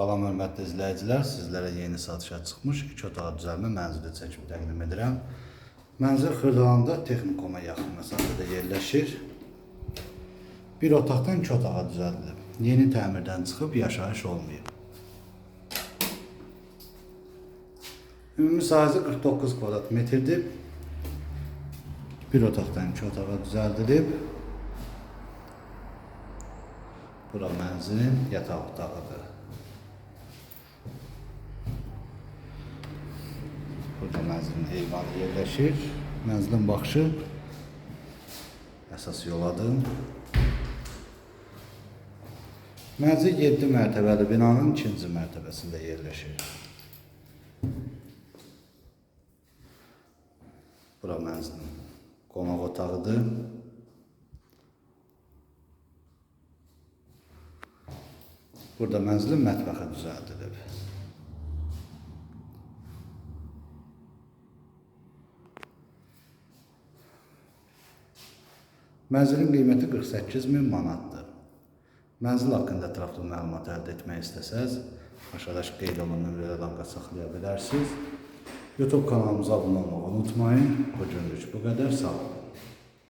Salam hörmətli izləyicilər, sizlərə yeni satışa çıxmış 2 otaq düzəlmə mənzili çəkib təqdim edirəm. Mənzil Xırdalanda texnikuma yaxın məsafədə yerləşir. Bir otaqdan 2 otağa düzəldilib. Yeni təmirdən çıxıb yaşayış olmayıb. Ümumi sahəsi 49 kvadrat metrdir. Bir otaqdan 2 otağa düzəldilib. Bura mənzilin yataq otağıdır. Burada mənzilin eyvanı yerləşir. Mənzilin baxışı əsas yoladır. Mənzil 7 mərtəbəli binanın ikinci mərtəbəsində yerləşir. Bura mənzilin qonaq otağıdır. Burada mənzilin mətbəxi düzəldilib. Mənzilin qiyməti 48 min manatdır. Mənzil haqqında ətraflı məlumat əldə etmək istəsəz, aşağıdakı qeyd olunan nömrələrə əlaqə saxlaya bilərsiniz. YouTube kanalımıza abunə olmağı unutmayın. Bu günlük bu qədər. Sağ olun.